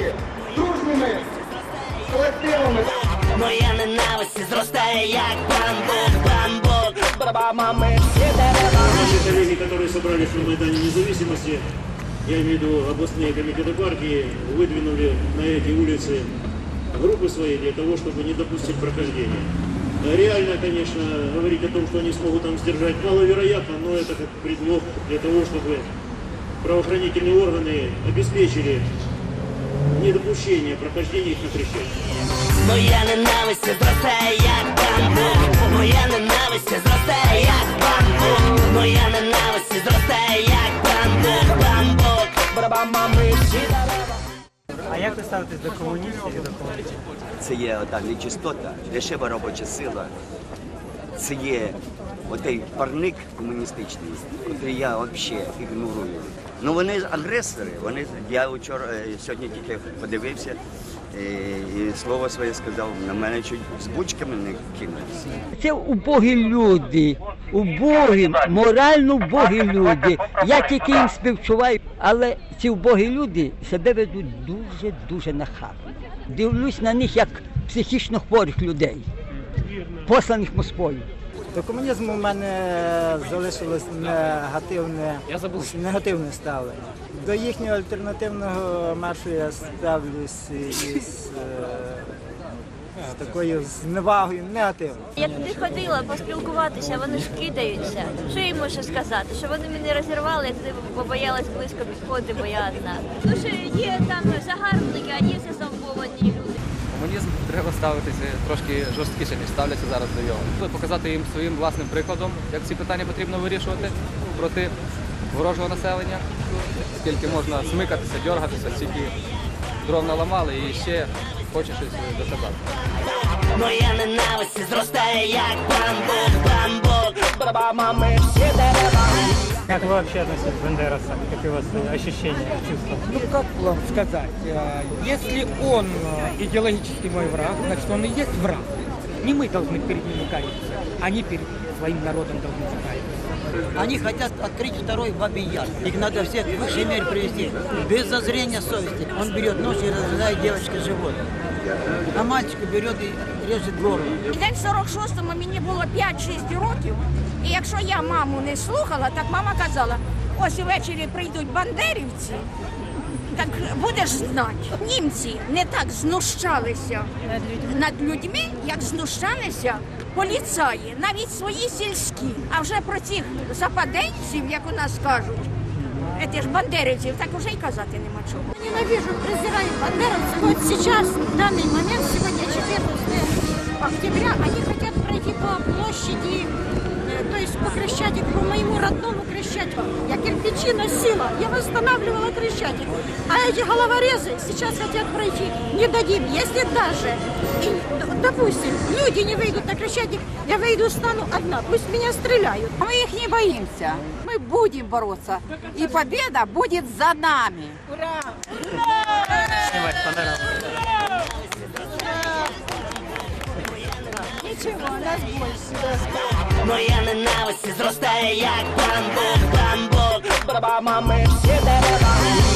насправді дружніми колективами. Моя ненависть зростає як бамбук, бамбук. Барабамами всі дерева. Наши коллеги, которые собрались на Майдане независимости, я имею в виду областные комитеты партии, выдвинули на эти улицы группы свои для того, чтобы не допустить прохождения. Реально, конечно, говорить о том, что они смогут там сдержать, маловероятно, но это как предлог для того, чтобы правоохранительные органы обеспечили недопущение прохождения их на Хрещатике. Моя ненависть зростає як бамбук, моя ненависть зростає як бамбук, моя ненависть зростає як бамбук, бамбук, всі. А як ви ставитесь до комуністів і до комуністів? це є ота нечистота, дешева робоча сила. Це є отей парник комуністичний, який я взагалі ігнорую. Ну вони агресори. Вони я вчора е, сьогодні тільки подивився е, і слово своє сказав. На мене чуть з бучками не кинулися. Це убогі люди, убогі, морально убогі люди. Я тільки їм співчуваю, але ці убогі люди себе ведуть дуже-дуже нахабно. Дивлюсь на них як психічно хворих людей, посланих Москвою. До комунізму в мене залишилось негативне, негативне ставлення. До їхнього альтернативного маршу я ставлюсь із е, з такою зневагою негативно. Я туди ходила поспілкуватися, вони ж кидаються. Що їм можу сказати? Що вони мене розірвали, я туди побоялась близько підходити, бо я одна. Тому що є там загарбники, а є зазомбовані люди. Комунізм треба ставитися трошки жорсткіше, ніж ставляться зараз до нього. Показати їм своїм власним прикладом, як ці питання потрібно вирішувати проти ворожого населення, скільки можна смикатися, дергатися, стільки дров наламали і ще хоче щось доказати. Моя ненависть зростає як бамбук, бамбук, баба ми всі дерева. Как вы вообще относитесь к Бендерасам? Какие у вас ощущения, чувства? Ну как вам сказать, э, если он э, идеологический мой враг, значит он и есть враг. Не мы должны перед ним каяться, они перед своим народом должны каяться. Они хотят открыть второй Бабий Яр. Их надо всех в высший мир привести. Без зазрения совести. Он берет нож и разрезает девочке живот. А мальчику берет и режет горло. День 46-му мені було 5-6 років, і якщо я маму не слухала, так мама казала, ось увечері прийдуть бандерівці, так будеш знати. Німці не так знущалися над людьми, як знущалися поліцаї, навіть свої сільські. А вже про цих западенців, як у нас кажуть, це ж бандерівців, так уже й казати нема чого. Ненавижу, презираю бандерівців. Вот сейчас, в данный момент, сегодня 14 октября, вони хотят пройти по площади, э, то есть по Крещатику, по моему родному Крещатику. Я кирпичи носила, я восстанавливала Крещатик. А эти головорезы сейчас хотят пройти. Не дадим. Если даже, и, д- допустим, люди не выйдут на Крещатик, я выйду, стану одна, пусть меня стреляют. Мы их не боимся. Мы будем бороться. И победа будет за нами. Снимать панораму. Моя ненависть зростає як бамбук, бамбук, баба мами, всі дерева.